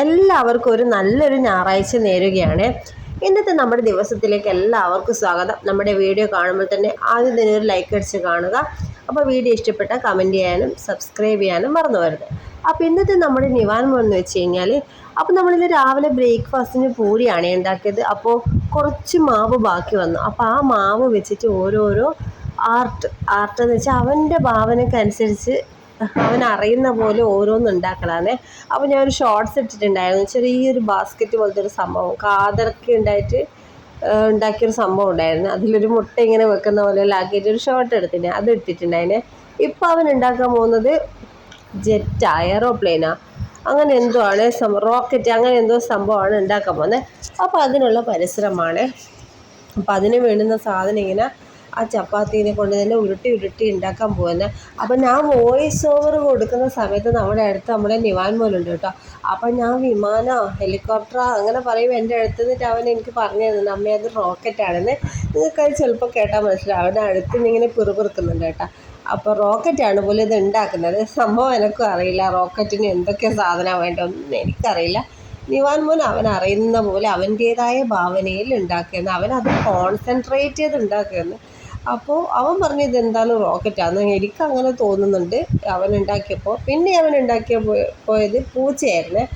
എല്ലാവർക്കും ഒരു നല്ലൊരു ഞായറാഴ്ച നേരുകയാണ്. ഇന്നത്തെ നമ്മുടെ ദിവസത്തിലേക്ക് എല്ലാവർക്കും സ്വാഗതം. നമ്മുടെ വീഡിയോ കാണുമ്പോൾ തന്നെ ആദ്യം തന്നെ ഒരു ലൈക്ക് അടിച്ച് കാണുക. അപ്പോൾ വീഡിയോ ഇഷ്ടപ്പെട്ട കമന്റ് ചെയ്യാനും സബ്സ്ക്രൈബ് ചെയ്യാനും മറന്നു വരുത് അപ്പോൾ ഇന്നത്തെ നമ്മുടെ നിവാരണം എന്ന് വെച്ച് കഴിഞ്ഞാൽ അപ്പോൾ നമ്മളിന്ന് രാവിലെ ബ്രേക്ക്ഫാസ്റ്റിന് പൂരിയാണ് ഉണ്ടാക്കിയത്. അപ്പോൾ കുറച്ച് മാവ് ബാക്കി വന്നു. അപ്പോൾ ആ മാവ് വെച്ചിട്ട് ഓരോരോ ആർട്ട് ആർട്ട് എന്ന് വെച്ചാൽ അവന്റെ ഭാവനക്കനുസരിച്ച് അവൻ അറിയുന്ന പോലെ ഓരോന്ന് ഉണ്ടാക്കലാന്നേ അപ്പോൾ ഒരു ഷോർട്സ് ഇട്ടിട്ടുണ്ടായിരുന്നു. ചെറിയൊരു ബാസ്ക്കറ്റ് പോലത്തെ ഒരു സംഭവം. കാതറൊക്കെ ഉണ്ടായിട്ട് ഉണ്ടാക്കിയൊരു സംഭവം ഉണ്ടായിരുന്നു. അതിലൊരു മുട്ട ഇങ്ങനെ വെക്കുന്ന പോലെ ആക്കിയിട്ട് ഒരു ഷോർട്ട് എടുത്തിന്. അത് ഇട്ടിട്ടുണ്ടായിനെ. ഇപ്പം അവൻ ഉണ്ടാക്കാൻ പോകുന്നത് ജെറ്റാ എയറോപ്ലെയിനാ അങ്ങനെ എന്തോ ആണ് റോക്കറ്റ് അങ്ങനെ എന്തോ സംഭവമാണ് ഉണ്ടാക്കാൻ പോകുന്നത്. അപ്പോൾ അതിനുള്ള പരിശ്രമമാണ്. അപ്പോൾ അതിന് വേണ്ടുന്ന സാധനം ഇങ്ങനെ ആ ചപ്പാത്തീനെ കൊണ്ട് തന്നെ ഉരുട്ടി ഉരുട്ടി ഉണ്ടാക്കാൻ പോകുന്നത് അപ്പം ഞാൻ വോയിസ് ഓവർ കൊടുക്കുന്ന സമയത്ത് നമ്മുടെ അടുത്ത് നമ്മുടെ നിവാൻ പോലുണ്ട് കേട്ടോ. അപ്പം ഞാൻ വിമാനമോ ഹെലികോപ്റ്ററോ അങ്ങനെ പറയുമ്പോൾ എന്റെ അടുത്ത് നിന്നിട്ട് അവൻ എനിക്ക് പറഞ്ഞു തരുന്നത് അമ്മ അത് റോക്കറ്റാണെന്ന് നിങ്ങൾക്കത് ചിലപ്പോൾ കേട്ടാൽ മനസ്സിലാവും. അവന്റെ അടുത്ത് ഇങ്ങനെ പിറുപിറുക്കുന്നുണ്ട് കേട്ടോ. അപ്പോൾ റോക്കറ്റാണ് പോലും ഇത് ഉണ്ടാക്കുന്നത്. സംഭവം എനിക്കും അറിയില്ല. റോക്കറ്റിന് എന്തൊക്കെ സാധനമാണ് വേണ്ടതെന്ന് എനിക്കറിയില്ല. നിവാൻ മോൻ അവൻ അറിയുന്ന പോലെ അവന്റേതായ ഭാവനയിൽ ഉണ്ടാക്കിയെന്ന് അവൻ അത് കോൺസെൻട്രേറ്റ് ചെയ്ത് ഉണ്ടാക്കിയെന്ന് അപ്പോൾ അവൻ പറഞ്ഞു റോക്കറ്റ് റോക്കറ്റാന്ന് എനിക്ക് അങ്ങനെ തോന്നുന്നുണ്ട്. അവൻ ഉണ്ടാക്കിയപ്പോൾ പിന്നെ അവൻ ഉണ്ടാക്കിയ പോയ- പോയത് പൂച്ചയായിരുന്നേ.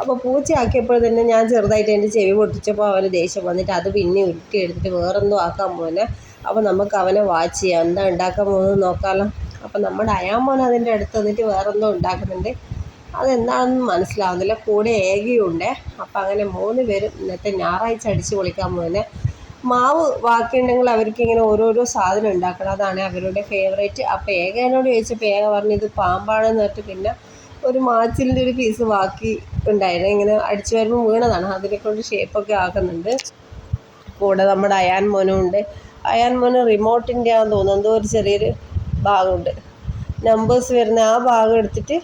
അപ്പോൾ പൂച്ച ആക്കിയപ്പോൾ തന്നെ ഞാൻ ചെറുതായിട്ട് എന്റെ ചെവി പൊട്ടിച്ചപ്പോൾ അവന് ദേഷ്യം വന്നിട്ട് അത് പിന്നെ ഉരുട്ടി എടുത്തിട്ട് വേറെന്തോ ആക്കാൻ പോനെ അപ്പോൾ നമുക്ക് അവനെ വാച്ച് ചെയ്യാം. എന്താ ഉണ്ടാക്കാൻ പോകുന്നത് നോക്കാമല്ലോ അപ്പോൾ നമ്മുടെ അയാമോൻ അതിന്റെ അടുത്ത് വന്നിട്ട് വേറെന്തോ ഉണ്ടാക്കുന്നുണ്ട്. അതെന്താണെന്ന് മനസ്സിലാവുന്നില്ല. കൂടെ ഏകയുണ്ട് അപ്പോൾ അങ്ങനെ മൂന്ന് പേരും ഇന്നത്തെ ഞായറാഴ്ച അടിച്ച് പൊളിക്കാൻ പോകുന്നത് മാവ് ബാക്കിയുണ്ടെങ്കിൽ അവർക്ക് ഇങ്ങനെ ഓരോരോ സാധനം ഉണ്ടാക്കണം. അതാണ് അവരുടെ ഫേവറേറ്റ് അപ്പോൾ ഏക എന്നോട് ചോദിച്ചപ്പോൾ ഏക പറഞ്ഞു ഇത് പാമ്പാണെന്ന് പറഞ്ഞിട്ട് പിന്നെ ഒരു മാച്ചിലിന്റെ ഒരു പീസ് ബാക്കി ഉണ്ടായിരുന്നു. ഇങ്ങനെ അടിച്ചു വരുമ്പോൾ വീണതാണ്. അതിനെ കൊണ്ട് ഷേപ്പൊക്കെ ആക്കുന്നുണ്ട്. കൂടെ നമ്മുടെ അയാൻ മോനും ഉണ്ട്. അയാൻ മോന് റിമോട്ടിന്റെ ആണെന്ന് തോന്നുന്നു. എന്തോ ഒരു ചെറിയൊരു ഭാഗമുണ്ട്. നമ്പേഴ്സ് വരുന്ന ആ ഭാഗം എടുത്തിട്ട്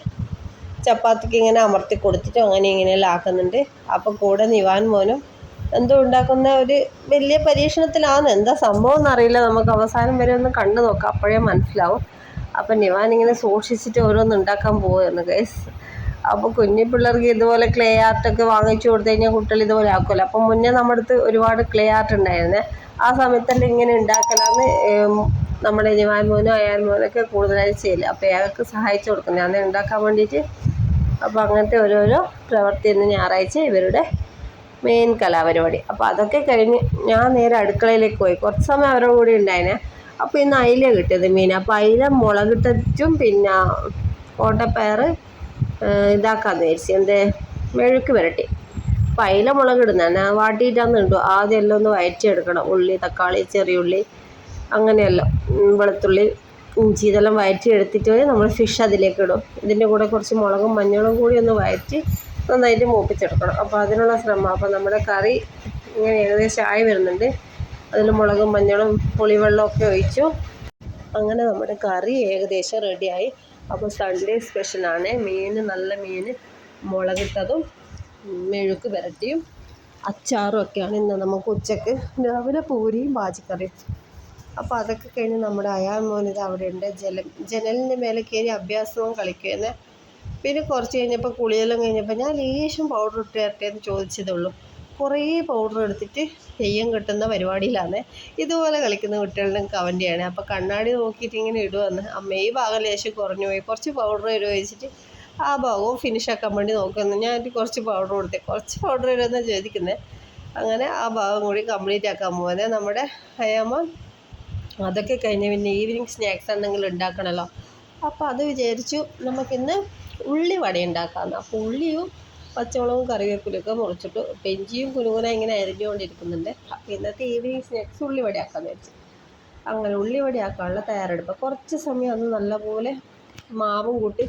ചപ്പാത്തിക്ക് ഇങ്ങനെ അമർത്തി കൊടുത്തിട്ട് അങ്ങനെ ഇങ്ങനെയെല്ലാം ആക്കുന്നുണ്ട്. അപ്പോൾ കൂടെ നിവാൻ മോനും എന്തോ ഉണ്ടാക്കുന്ന ഒരു വലിയ പരീക്ഷണത്തിലാണ്. എന്താ സംഭവം എന്നറിയില്ല. നമുക്ക് അവസാനം വരെ ഒന്ന് കണ്ടു നോക്കാം. അപ്പോഴേ മനസ്സിലാവും. അപ്പം നിവാൻ ഇങ്ങനെ സൂക്ഷിച്ചിട്ട് ഓരോന്ന് ഉണ്ടാക്കാൻ പോവുകയാണ് ഗൈസ് അപ്പോൾ കുഞ്ഞു പിള്ളേർക്ക് ഇതുപോലെ ക്ലേ ആർട്ടൊക്കെ വാങ്ങിച്ചു കൊടുത്തു കഴിഞ്ഞാൽ കുട്ടികൾ ഇതുപോലെ ആക്കുമല്ലോ. അപ്പം മുന്നേ നമ്മുടെ അടുത്ത് ഒരുപാട് ക്ലേ ആർട്ട് ഉണ്ടായിരുന്നേ. ആ സമയത്തല്ല ഇങ്ങനെ ഉണ്ടാക്കലാന്ന് നമ്മുടെ നിവാൻ മോനും അയാൻ മോനൊക്കെ കൂടുതലായി ചെയ്യില്ല അപ്പോൾ അയാൾക്ക് സഹായിച്ചു കൊടുക്കും ഞാൻ ഉണ്ടാക്കാൻ വേണ്ടിയിട്ട്. അപ്പോൾ അങ്ങനത്തെ ഓരോരോ പ്രവൃത്തി ഇന്ന് ഞായറാഴ്ച ഇവരുടെ മെയിൻ കലാപരിപാടി. അപ്പോൾ അതൊക്കെ കഴിഞ്ഞ് ഞാൻ നേരെ അടുക്കളയിലേക്ക് പോയി. കുറച്ച് സമയം അവരുടെ കൂടെ ഉണ്ടായിനെ. അപ്പോൾ ഇന്ന് അയില കിട്ടിയത് മീൻ. അപ്പോൾ അയില മുളകിട്ടും പിന്നെ ഓട്ടപ്പയർ ഇതാക്കാൻ വിചാരിച്ചു. എന്റെ മെഴുക്ക് പുരട്ടി. അപ്പോൾ അയില മുളകിടുന്നതാണ് വാട്ടിയിട്ടാന്ന് ഉണ്ടോ ആദ്യം എല്ലാം ഒന്ന് വയറ്റിയെടുക്കണം. ഉള്ളി തക്കാളി ചെറിയുള്ളി ഉം, വെളുത്തുള്ളി ഇഞ്ചി ഇതെല്ലാം വയറ്റി എടുത്തിട്ട് നമ്മൾ ഫിഷ് അതിലേക്ക് ഇടും. ഇതിന്റെ കൂടെ കുറച്ച് മുളകും മഞ്ഞളും കൂടി ഒന്ന് വയറ്റി നന്നായിട്ട് മൂപ്പിച്ചെടുക്കണം. അപ്പോൾ അതിനുള്ള ശ്രമം. അപ്പോൾ നമ്മുടെ കറി ഇങ്ങനെ ഏകദേശം ആയി വരുന്നുണ്ട്. അതിൽ മുളകും മഞ്ഞളും പുളിവെള്ളവും ഒക്കെ ഒഴിച്ചു. അങ്ങനെ നമ്മുടെ കറി ഏകദേശം റെഡിയായി. അപ്പോൾ സൺഡേ സ്പെഷ്യലാണ് മീൻ നല്ല മീൻ മുളകിട്ടതും മെഴുക്ക് പുരട്ടിയും അച്ചാറും ഒക്കെയാണ് ഇന്ന് നമുക്ക് ഉച്ചയ്ക്ക്. രാവിലെ പൂരിയും ബാജിക്കറിയും. അപ്പോൾ അതൊക്കെ കഴിഞ്ഞ് നമ്മുടെ അയാൾ മോനിത് അവിടെ ഉണ്ട്. ജല ജനലിന്റെ മേലെ കയറി അഭ്യാസവും കളിക്കുമെന്ന് പിന്നെ കുറച്ച് കഴിഞ്ഞപ്പോൾ കുളിയെല്ലാം കഴിഞ്ഞപ്പോൾ ഞാൻ ലേശം പൗഡർ ഇട്ട് തരട്ടെ എന്ന് ചോദിച്ചതേ ഉള്ളൂ കുറേ പൗഡർ എടുത്തിട്ട് തെയ്യം കെട്ടുന്ന പരിപാടിയിലാണ് ഇതുപോലെ കളിക്കുന്ന കുട്ടികളുടെ കവന്റെയാണ് അപ്പോൾ കണ്ണാടി നോക്കിയിട്ട് ഇങ്ങനെ ഇടുവന്ന്. അമ്മ ഈ ഭാഗം ലേശം കുറഞ്ഞു പോയി. കുറച്ച് പൗഡർ ചോദിച്ചിട്ട് ആ ഭാഗവും ഫിനിഷ് ആക്കാൻ വേണ്ടി നോക്കുന്നു ഞാൻ കുറച്ച് പൗഡർ കൊടുത്തേ. കുറച്ച് പൗഡർ തരുമെന്നാണ് ചോദിക്കുന്നത് അങ്ങനെ ആ ഭാഗം കൂടി കംപ്ലീറ്റ് ആക്കാൻ പോകുന്നത് നമ്മുടെ അയാമ്മ അതൊക്കെ കഴിഞ്ഞ് പിന്നെ ഈവനിങ് സ്നാക്സ് എന്തെങ്കിലും ഉണ്ടാക്കണമല്ലോ അപ്പോൾ അത് വിചാരിച്ചു നമുക്കിന്ന് ഉള്ളി വട ഉണ്ടാക്കാമെന്ന് അപ്പോൾ ഉള്ളിയും പച്ചമുളകും കറിവേപ്പിലൊക്കെ മുറിച്ചിട്ട് പെഞ്ചിയും കുനുകുന ഇങ്ങനെ അരിഞ്ഞുകൊണ്ടിരിക്കുന്നുണ്ട്. അപ്പോൾ ഇന്നത്തെ ഈവനിങ് സ്നാക്സ് ഉള്ളി വട ആക്കാമെന്ന് വിചാരിച്ചു. അങ്ങനെ ഉള്ളി വട ആക്കാനുള്ള തയ്യാറെടുപ്പ്. കുറച്ച് സമയം ഒന്ന് നല്ലപോലെ മാവും കൂട്ടി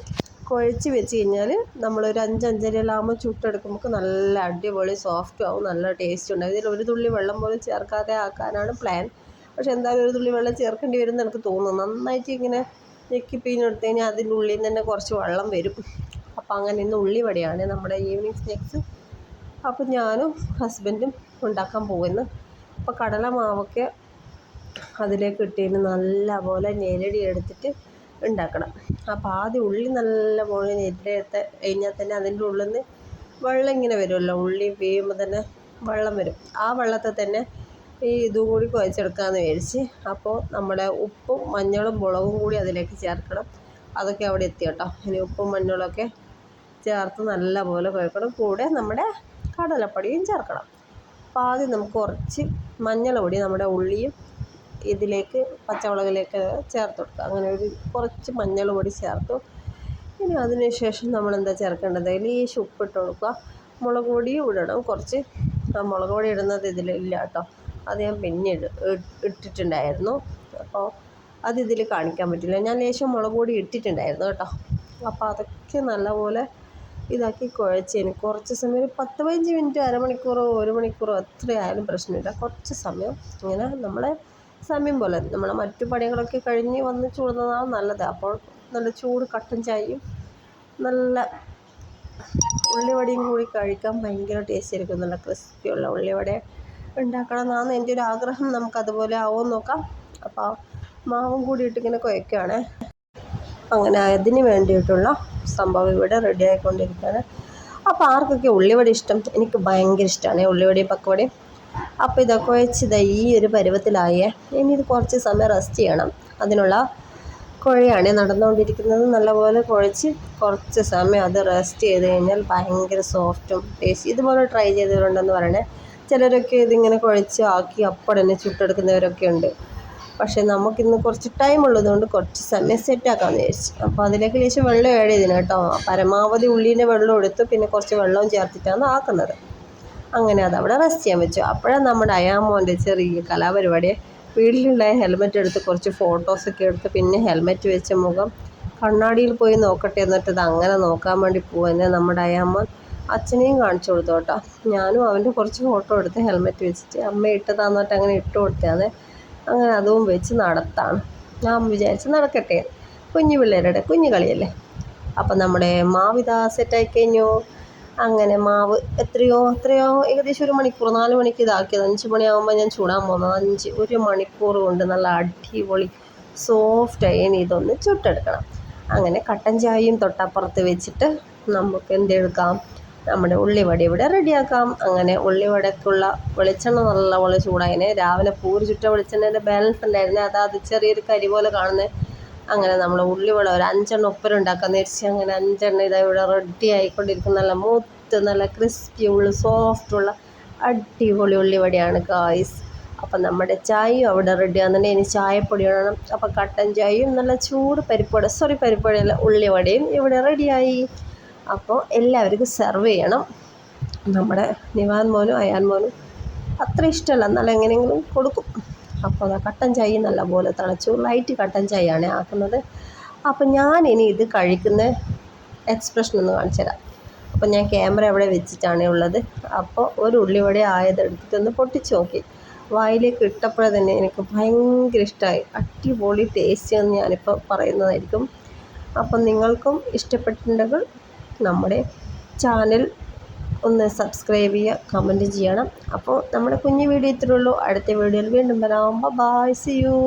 കുഴച്ച് വെച്ച് കഴിഞ്ഞാൽ നമ്മളൊരു അഞ്ച് അഞ്ചരയെല്ലാം ആകുമ്പോൾ ചുട്ടെടുക്കുമ്പോൾ നല്ല അടിപൊളി സോഫ്റ്റും ആവും നല്ല ടേസ്റ്റ് ഉണ്ടാവും. ഇതിൽ ഒരു തുള്ളി വെള്ളം പോലും ചേർക്കാതെ ആക്കാനാണ് പ്ലാൻ. പക്ഷെ എന്തായാലും ഒരു തുള്ളി വെള്ളം ചേർക്കേണ്ടി വരും എന്ന് എനിക്ക് തോന്നുന്നു. നന്നായിട്ട് ഇങ്ങനെ ഞെക്കി പിഴിഞ്ഞെടുത്ത് കഴിഞ്ഞാൽ അതിന്റെ ഉള്ളിൽ നിന്ന് തന്നെ കുറച്ച് വെള്ളം വരും. അപ്പോൾ അങ്ങനെ ഇന്ന് ഉള്ളി വടയാണ് നമ്മുടെ ഈവനിങ് സ്നാക്സ് അപ്പോൾ ഞാനും ഹസ്ബൻഡും ഉണ്ടാക്കാൻ പോകുന്നു. അപ്പോൾ കടല മാവൊക്കെ അതിലേക്ക് ഇട്ടതിന് നല്ലപോലെ ഞെരടി എടുത്തിട്ട് ഉണ്ടാക്കണം. അപ്പോൾ ആദ്യം ഉള്ളി നല്ല പോലെ ഞെരടി എടുത്ത് കഴിഞ്ഞാൽ തന്നെ അതിന്റെ ഉള്ളിൽ നിന്ന് വെള്ളം ഇങ്ങനെ വരുമല്ലോ. ഉള്ളി വീഴുമ്പോൾ തന്നെ വെള്ളം വരും. ആ വെള്ളത്തിൽ തന്നെ ഈ ഇതും കൂടി കുഴച്ചെടുക്കാമെന്ന് വിചാരിച്ച് അപ്പോൾ നമ്മുടെ ഉപ്പും മഞ്ഞളും മുളകും കൂടി അതിലേക്ക് ചേർക്കണം. അതൊക്കെ അവിടെ എത്തി കേട്ടോ. ഇനി ഉപ്പും മഞ്ഞളൊക്കെ ചേർത്ത് നല്ലപോലെ കുഴക്കണം. കൂടെ നമ്മുടെ കടലപ്പൊടിയും ചേർക്കണം. അപ്പോൾ ആദ്യം നമുക്ക് കുറച്ച് മഞ്ഞൾ നമ്മുടെ ഉള്ളിയും ഇതിലേക്ക് പച്ചമുളകിലേക്ക് ചേർത്ത് കൊടുക്കുക. അങ്ങനെ ഒരു കുറച്ച് മഞ്ഞൾ പൊടി ചേർത്തു. ഇനി അതിനുശേഷം നമ്മൾ എന്താ ചേർക്കേണ്ടത്? ലേശം ഉപ്പിട്ട് കൊടുക്കുക. മുളക് പൊടിയും ഇടണം. കുറച്ച് ആ മുളക് പൊടി ഇടുന്നത് ഇതിലില്ല കേട്ടോ. അത് ഞാൻ പിന്നെ ഇട്ടിട്ടുണ്ടായിരുന്നു. അപ്പോൾ അത് ഇതിൽ കാണിക്കാൻ പറ്റില്ല. ഞാൻ ലേശം മുളക് പൊടി ഇട്ടിട്ടുണ്ടായിരുന്നു കേട്ടോ. അപ്പോൾ അതൊക്കെ നല്ലപോലെ ഇതാക്കി കുഴച്ചതിന് കുറച്ച് സമയം ഒരു പത്ത് പതിനഞ്ച് മിനിറ്റ് അരമണിക്കൂറോ ഒരു മണിക്കൂറോ എത്രയായാലും പ്രശ്നമില്ല. കുറച്ച് സമയം ഇങ്ങനെ നമ്മളെ സമയം പോലെ നമ്മളെ മറ്റു പണികളൊക്കെ കഴിഞ്ഞ് വന്ന് ചൂടുന്നതാണ് നല്ലത്. അപ്പോൾ നല്ല ചൂട് കട്ടൻ ചായയും നല്ല ഉള്ളിവടയും കൂടി കഴിക്കാൻ ഭയങ്കര ടേസ്റ്റ് ആയിരിക്കും. നല്ല ക്രിസ്പിയുള്ള ഉള്ളിവട ഉണ്ടാക്കണം എന്നാണ് എന്റെ ഒരു ആഗ്രഹം. നമുക്കതുപോലെ ആവുമെന്ന് നോക്കാം. അപ്പോൾ മാവും കൂടി ഇട്ടിങ്ങനെ കുഴക്കുകയാണ് അങ്ങനെ അതിന് വേണ്ടിയിട്ടുള്ള സംഭവം ഇവിടെ റെഡി ആയിക്കൊണ്ടിരിക്കുകയാണ്. അപ്പോൾ ആർക്കൊക്കെ ഉള്ളിവട ഇഷ്ടം? എനിക്ക് ഭയങ്കര ഇഷ്ടമാണ് ഉള്ളിവടയും പക്കവടയും. അപ്പോൾ ഇതൊക്കെ വെച്ച് ഇതാ ഈ ഒരു പരുവത്തിലായേ. ഇനി ഇത് കുറച്ച് സമയം റെസ്റ്റ് ചെയ്യണം. അതിനുള്ള കുഴയാണ് നടന്നുകൊണ്ടിരിക്കുന്നത്. നല്ലപോലെ കുഴച്ച് കുറച്ച് സമയം അത് റെസ്റ്റ് ചെയ്ത് കഴിഞ്ഞാൽ ഭയങ്കര സോഫ്റ്റും ടേസ്റ്റ് ഇതുപോലെ ട്രൈ ചെയ്തവരുണ്ടെന്ന് പറയണേ. ചിലരൊക്കെ ഇതിങ്ങനെ കുഴച്ച് ആക്കി അപ്പടനെ ചുട്ടെടുക്കുന്നവരൊക്കെ ഉണ്ട്. പക്ഷേ നമുക്കിന്ന് കുറച്ച് ടൈം ഉള്ളതുകൊണ്ട് കുറച്ച് സമയം സെറ്റാക്കാമെന്ന് വിചാരിച്ചു. അപ്പോൾ അതിലേക്ക് ലേശം വെള്ളം ആഡ് ചെയ്തിന് കേട്ടോ. പരമാവധി ഉള്ളീന്റെ വെള്ളം എടുത്ത് പിന്നെ കുറച്ച് വെള്ളവും ചേർത്തിട്ടാണ് ആക്കുന്നത്. അങ്ങനെ അതവിടെ റെസ്റ്റ് ചെയ്യാൻ വെച്ചു. അപ്പോഴാണ് നമ്മുടെ അയാമോന്റെ ചെറിയ കലാപരിപാടി. വീട്ടിലുള്ള ഹെൽമെറ്റ് എടുത്ത് കുറച്ച് ഫോട്ടോസൊക്കെ എടുത്ത് പിന്നെ ഹെൽമെറ്റ് വെച്ച മുഖം കണ്ണാടിയിൽ പോയി നോക്കട്ടെ എന്നിട്ടത് അങ്ങനെ നോക്കാൻ വേണ്ടി പോകുന്നത് നമ്മുടെ അയാമ്മ അച്ഛനെയും കാണിച്ചു കൊടുത്തു കേട്ടോ. ഞാനും അവന്റെ കുറച്ച് ഫോട്ടോ എടുത്ത് ഹെൽമെറ്റ് വെച്ചിട്ട് അമ്മ ഇട്ടതാന്നിട്ട് അങ്ങനെ ഇട്ട് കൊടുത്തതാണ്. അങ്ങനെ അതും വെച്ച് നടത്താണ്. ഞാൻ വിചാരിച്ച് നടക്കട്ടെ. കുഞ്ഞു പിള്ളേരുടെ കുഞ്ഞു കളിയല്ലേ. അപ്പം നമ്മുടെ മാവിതാ സെറ്റായി കഴിഞ്ഞു. അങ്ങനെ മാവ് എത്രയോ എത്രയോ ഏകദേശം ഒരു മണിക്കൂർ നാല് മണിക്ക് ഇതാക്കിയത്. അഞ്ച് മണിയാകുമ്പോൾ ഞാൻ ചൂടാൻ പോകുന്നത് അഞ്ച് ഒരു മണിക്കൂർ കൊണ്ട് നല്ല അടിപൊളി സോഫ്റ്റായി ഇനി ഇതൊന്ന് ചുട്ടെടുക്കണം. അങ്ങനെ കട്ടൻ ചായയും തൊട്ടപ്പുറത്ത് വെച്ചിട്ട് നമുക്ക് എന്തെടുക്കാം? നമ്മുടെ ഉള്ളിവട ഇവിടെ റെഡിയാക്കാം. അങ്ങനെ ഉള്ളിവടക്കുള്ള വെളിച്ചെണ്ണ നല്ലപോലെ ചൂടായതിനെ രാവിലെ പൂരി ചുട്ട വെളിച്ചെണ്ണേന്റെ ബാലൻസ് ഉണ്ടായിരുന്നു. അത് അത് ചെറിയൊരു കരി പോലെ കാണുന്നത് അങ്ങനെ നമ്മൾ ഉള്ളിവട ഒരു അഞ്ചെണ്ണം ഉണ്ടാക്കാൻ വെച്ച് അങ്ങനെ അഞ്ചെണ്ണം ഇതാ ഇവിടെ റെഡി ആയിക്കൊണ്ടിരിക്കുന്ന. നല്ല മൂത്ത് നല്ല ക്രിസ്പി ഉള്ള സോഫ്റ്റ് ഉള്ള അടിപൊളി ഉള്ളിവടയാണ് ഗായ്സ് അപ്പം നമ്മുടെ ചായയും അവിടെ റെഡി ആകുന്നുണ്ട് ഇനി ചായപ്പൊടി വേണം അപ്പം കട്ടൻ ചായയും നല്ല ചൂട് പരിപ്പുവട സോറി ഉള്ളി ഉള്ളിവടയും ഇവിടെ റെഡിയായി അപ്പോൾ എല്ലാവർക്കും സെർവ് ചെയ്യണം. നമ്മുടെ നിവാൻ മോനും അയാൻ മോനും. അത്ര ഇഷ്ടമല്ല. എന്നാലും എങ്ങനെയെങ്കിലും കൊടുക്കും. അപ്പോൾ അതാ കട്ടൻ ചായ നല്ല പോലെ തിളച്ചു. ലൈറ്റ് കട്ടൻ ചായയാണ് ആക്കുന്നത്. അപ്പോൾ ഞാൻ ഇനി ഇത് കഴിക്കുന്ന എക്സ്പ്രഷൻ ഒന്ന് കാണിച്ചു തരാം. അപ്പോൾ ഞാൻ ക്യാമറ അവിടെ വെച്ചിട്ടാണ് ഉള്ളത്. അപ്പോൾ ഒരു ഉള്ളിവട ആയതെടുത്തിട്ടൊന്ന് പൊട്ടിച്ച് നോക്കി. വായിലേക്ക് ഇട്ടപ്പോഴേ തന്നെ എനിക്ക് ഭയങ്കര ഇഷ്ടമായി. അടിപൊളി ടേസ്റ്റ് എന്ന് ഞാനിപ്പോൾ പറയുന്നതായിരിക്കും. അപ്പം നിങ്ങൾക്കും ഇഷ്ടപ്പെട്ടിട്ടുണ്ടെങ്കിൽ നമ്മുടെ ചാനൽ ഒന്ന് സബ്സ്ക്രൈബ് ചെയ്യുക കമന്റ് ചെയ്യണം. അപ്പോൾ നമ്മുടെ കുഞ്ഞു വീഡിയോ ഇത്രയേ ഉള്ളൂ. അടുത്ത വീഡിയോയിൽ വീണ്ടും വരാം. By C U